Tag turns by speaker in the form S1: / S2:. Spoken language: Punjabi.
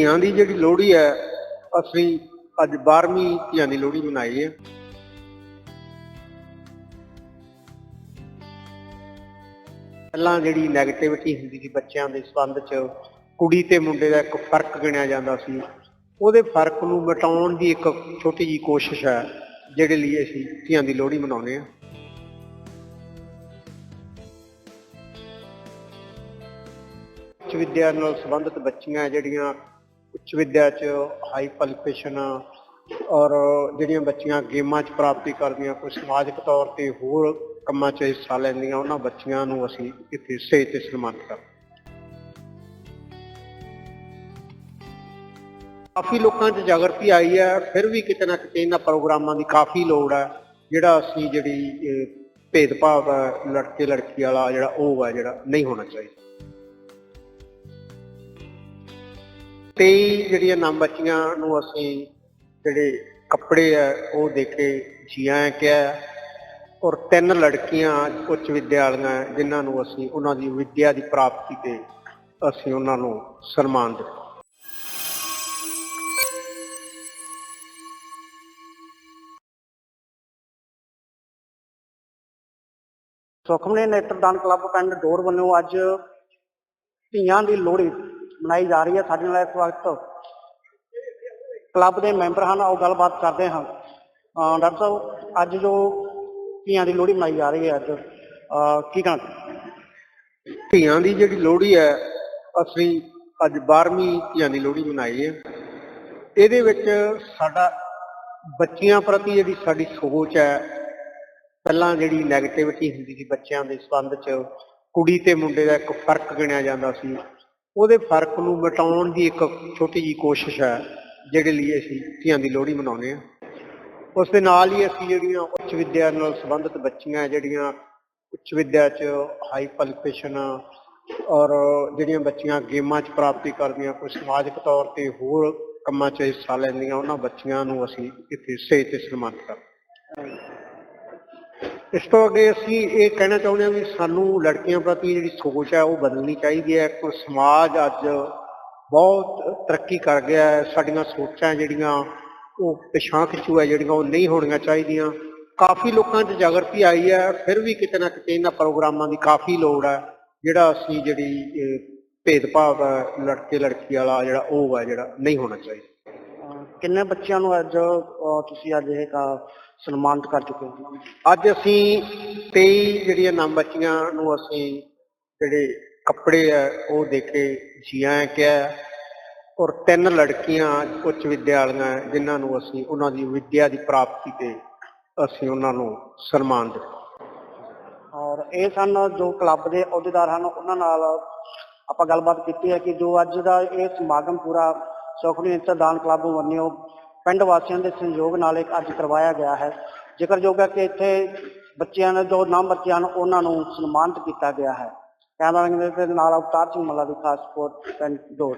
S1: ਧੀਆਂ ਦੀ ਜਿਹੜੀ ਲੋਹੜੀ ਹੈ, ਅਸੀਂ ਅੱਜ 12ਵੀਂ ਧੀਆਂ ਦੀ ਲੋਹੜੀ ਮਨਾਈ ਹੈ। ਪਹਿਲਾਂ ਜਿਹੜੀ 네ਗੇਟਿਵਿਟੀ ਹੁੰਦੀ ਸੀ ਬੱਚਿਆਂ ਦੇ ਸੰਬੰਧ 'ਚ, ਕੁੜੀ ਤੇ ਮੁੰਡੇ ਦਾ ਇੱਕ ਫ਼ਰਕ ਗਿਣਿਆ ਜਾਂਦਾ ਸੀ। ਉਹਦੇ ਫ਼ਰਕ ਨੂੰ ਮਿਟਾਉਣ ਦੀ ਇੱਕ ਛੋਟੀ ਜੀ ਕੋਸ਼ਿਸ਼ ਹੈ, ਜਿਹੜੇ ਲਈ ਅਸੀਂ ਧੀਆਂ ਦੀ ਲੋਹੜੀ ਮਨਾਉਂਦੇ ਹਾਂ। ਉੱਚ ਵਿਦਿਆ ਨਾਲ ਸੰਬੰਧਿਤ ਬੱਚੀਆਂ ਜਿਹੜੀਆਂ ਉੱਚ ਵਿੱਦਿਆ 'ਚ ਹਾਈ ਕੁਆਲੀਫਿਕੇਸ਼ਨ ਔਰ ਜਿਹੜੀਆਂ ਬੱਚੀਆਂ ਗੇਮਾਂ 'ਚ ਪ੍ਰਾਪਤੀ ਕਰਦੀਆਂ, ਕੋਈ ਸਮਾਜਿਕ ਤੌਰ ਤੇ ਹੋਰ ਕੰਮਾਂ 'ਚ ਹਿੱਸਾ ਲੈਂਦੀਆਂ, ਉਹਨਾਂ ਬੱਚੀਆਂ ਨੂੰ ਅਸੀਂ ਇੱਥੇ ਸਟੇਜ ਤੇ ਸਨਮਾਨਿਤ ਕਰਦੇ ਕਾਫੀ ਲੋਕਾਂ 'ਚ ਜਾਗਰਤੀ ਆਈ ਹੈ, ਫਿਰ ਵੀ ਕਿਤੇ ਨਾ ਕਿਤੇ ਇਹਨਾਂ ਪ੍ਰੋਗਰਾਮਾਂ ਦੀ ਕਾਫੀ ਲੋੜ ਹੈ, ਜਿਹੜਾ ਅਸੀਂ ਜਿਹੜੀ ਭੇਦਭਾਵ ਲੜਕੇ ਲੜਕੀ ਵਾਲਾ ਜਿਹੜਾ ਉਹ ਹੈ, ਜਿਹੜਾ ਨਹੀਂ ਹੋਣਾ ਚਾਹੀਦਾ। ਤੇਈ ਜਿਹੜੀਆਂ ਨਾਮ ਬੱਚੀਆਂ ਨੂੰ ਅਸੀਂ ਜਿਹੜੇ ਕੱਪੜੇ ਆ, ਉਹ ਦੇ ਕੇ ਜੀਆਂ ਕਿਹਾ ਔਰ ਤਿੰਨ ਲੜਕੀਆਂ ਉੱਚ ਵਿਦਿਆਲੀਆਂ ਜਿਨ੍ਹਾਂ ਨੂੰ ਅਸੀਂ ਉਹਨਾਂ ਦੀ ਵਿੱਦਿਆ ਦੀ ਪ੍ਰਾਪਤੀ ਤੇ ਅਸੀਂ ਉਹਨਾਂ ਨੂੰ ਸਨਮਾਨ ਦਿੱਤਾ।
S2: ਸੁਖਮਨੀ ਨੇਤਰਦਾਨ ਕਲੱਬ ਪਿੰਡ ਡੋਰ ਵੱਲੋਂ ਅੱਜ ਧੀਆਂ ਦੀ ਲੋਹੜੀ ਮਨਾਈ ਜਾ ਰਹੀ ਹੈ ਸਾਡੇ ਨਾਲ ਇਸ ਵਕਤ ਕਲੱਬ ਦੇ ਮੈਂਬਰ ਹਨ ਉਹ ਗੱਲਬਾਤ ਕਰਦੇ ਹਾਂ। ਡਾਕਟਰ ਸਾਹਿਬ, ਅੱਜ ਜੋ ਧੀਆਂ ਦੀ ਲੋਹੜੀ ਮਨਾਈ ਜਾ ਰਹੀ ਹੈ ਅੱਜ ਕੀ ਕਹਿਣਾ?
S1: ਧੀਆਂ ਦੀ ਜਿਹੜੀ ਲੋਹੜੀ ਹੈ, ਅਸੀਂ ਅੱਜ 12ਵੀਂ ਧੀਆਂ ਦੀ ਲੋਹੜੀ ਮਨਾਈ ਹੈ। ਇਹਦੇ ਵਿੱਚ ਸਾਡਾ ਬੱਚਿਆਂ ਪ੍ਰਤੀ ਜਿਹੜੀ ਸਾਡੀ ਸੋਚ ਹੈ, ਪਹਿਲਾਂ ਜਿਹੜੀ 네ਗੇਟਿਵਿਟੀ ਹੁੰਦੀ ਸੀ ਬੱਚਿਆਂ ਦੇ ਸੰਬੰਧ 'ਚ, ਕੁੜੀ ਤੇ ਮੁੰਡੇ ਦਾ ਇੱਕ ਫ਼ਰਕ ਗਿਣਿਆ ਜਾਂਦਾ ਸੀ। ਉਹਦੇ ਫ਼ਰਕ ਨੂੰ ਮਿਟਾਉਣ ਦੀ ਇੱਕ ਛੋਟੀ ਜੀ ਕੋਸ਼ਿਸ਼ ਹੈ, ਜਿਹੜੇ ਲਈ ਅਸੀਂ ਧੀਆਂ ਦੀ ਲੋਹੜੀ ਮਨਾਉਂਦੇ ਹਾਂ। ਉਸ ਦੇ ਨਾਲ ਹੀ ਅਸੀਂ ਜਿਹੜੀਆਂ ਉੱਚ ਵਿਦਿਆ ਨਾਲ ਸੰਬੰਧਿਤ ਬੱਚੀਆਂ, ਜਿਹੜੀਆਂ ਉੱਚ ਵਿਦਿਆ 'ਚ ਹਾਈ ਕੁਆਲੀਫਿਕੇਸ਼ਨ ਔਰ ਜਿਹੜੀਆਂ ਬੱਚੀਆਂ ਗੇਮਾਂ 'ਚ ਪ੍ਰਾਪਤੀ ਕਰਦੀਆਂ, ਕੋਈ ਸਮਾਜਿਕ ਤੌਰ ਤੇ ਹੋਰ ਕੰਮਾਂ 'ਚ ਹਿੱਸਾ ਲੈਂਦੀਆਂ, ਉਹਨਾਂ ਬੱਚੀਆਂ ਨੂੰ ਅਸੀਂ ਇੱਥੇ ਸਟੇਜ ਤੇ ਸਨਮਾਨਿਤ ਕਰਦੇ ਹਾਂ। ਇਸ ਤੋਂ ਅੱਗੇ ਅਸੀਂ ਇਹ ਕਹਿਣਾ ਚਾਹੁੰਦੇ ਹਾਂ ਵੀ ਸਾਨੂੰ ਲੜਕੀਆਂ ਪ੍ਰਤੀ ਜਿਹੜੀ ਸੋਚ ਹੈ ਉਹ ਬਦਲਣੀ ਚਾਹੀਦੀ ਹੈ। ਕਿ ਸਮਾਜ ਅੱਜ ਬਹੁਤ ਤਰੱਕੀ ਕਰ ਗਿਆ ਹੈ। ਸਾਡੀਆਂ ਸੋਚਾਂ ਜਿਹੜੀਆਂ, ਉਹ ਪਿਛਾਂ ਖਿੱਚੂ ਹੈ ਜਿਹੜੀਆਂ, ਉਹ ਨਹੀਂ ਹੋਣੀਆਂ ਚਾਹੀਦੀਆਂ। ਕਾਫੀ ਲੋਕਾਂ 'ਚ ਜਾਗਰਤੀ ਆਈ ਹੈ। ਫਿਰ ਵੀ ਕਿਤੇ ਨਾ ਕਿਤੇ ਇਹਨਾਂ ਪ੍ਰੋਗਰਾਮਾਂ ਦੀ ਕਾਫੀ ਲੋੜ ਹੈ। ਜਿਹੜਾ ਅਸੀਂ ਜਿਹੜੀ ਭੇਦਭਾਵ ਹੈ ਲੜਕੇ ਲੜਕੀ ਵਾਲਾ ਜਿਹੜਾ ਉਹ ਹੈ ਜਿਹੜਾ ਨਹੀਂ ਹੋਣਾ ਚਾਹੀਦਾ।
S2: ਕਿੰਨੇ ਬੱਚਿਆਂ ਨੂੰ ਅੱਜ ਅਹ ਤੁਸੀਂ ਅੱਜ ਇਹ ਕਾ- ਸਨਮਾਨਿਤ ਕਰ ਚੁੱਕੇ ਹੋ?
S1: ਅੱਜ ਅਸੀਂ 23 ਜਿਹੜੀਆਂ ਨਾਮ ਬੱਚੀਆਂ ਨੂੰ ਅਸੀਂ ਜਿਹੜੇ ਕੱਪੜੇ ਆ ਉਹ ਦੇ ਕੇ ਜੀਆਂ ਕਿਹਾ ਔਰ ਤਿੰਨ ਲੜਕੀਆਂ ਉੱਚ ਵਿਦਿਆ ਵਾਲੀਆਂ ਜਿਨ੍ਹਾਂ ਨੂੰ ਅਸੀਂ ਉਹਨਾਂ ਦੀ ਵਿੱਦਿਆ ਦੀ ਪ੍ਰਾਪਤੀ ਤੇ ਅਸੀਂ ਉਹਨਾਂ ਨੂੰ ਸਨਮਾਨ ਦਿੱਤਾ।
S2: ਔਰ ਇਹ ਸਨ ਜੋ ਕਲੱਬ ਦੇ ਅਹੁਦੇਦਾਰ ਹਨ ਉਹਨਾਂ ਨਾਲ ਆਪਾਂ ਗੱਲਬਾਤ ਕੀਤੀ ਹੈ ਕਿ ਜੋ ਅੱਜ ਦਾ ਇਹ ਸਮਾਗਮ ਪੂਰਾ ਸੁਖਮਨੀ ਨੇਤਰਦਾਨ ਕਲੱਬ ਵੱਲੋਂ ਪਿੰਡ ਵਾਸੀਆਂ ਦੇ ਸਹਿਯੋਗ ਨਾਲ ਇੱਕ ਅੱਜ ਕਰਵਾਇਆ ਗਿਆ ਹੈ। ਜ਼ਿਕਰਯੋਗ ਹੈ ਕਿ ਇੱਥੇ ਬੱਚਿਆਂ ਨੇ ਜੋ ਨਾਮ ਬੱਚੇ ਹਨ ਉਹਨਾਂ ਨੂੰ ਸਨਮਾਨਿਤ ਕੀਤਾ ਗਿਆ ਹੈ। ਕੈਮਰਾਮੈਨ ਦੇ ਨਾਲ ਅਵਤਾਰ ਸਿੰਘ ਮੱਲਾ ਦੀ ਖਾਸ ਰਿਪੋਰਟ, ਪਿੰਡ ਡੋਰ।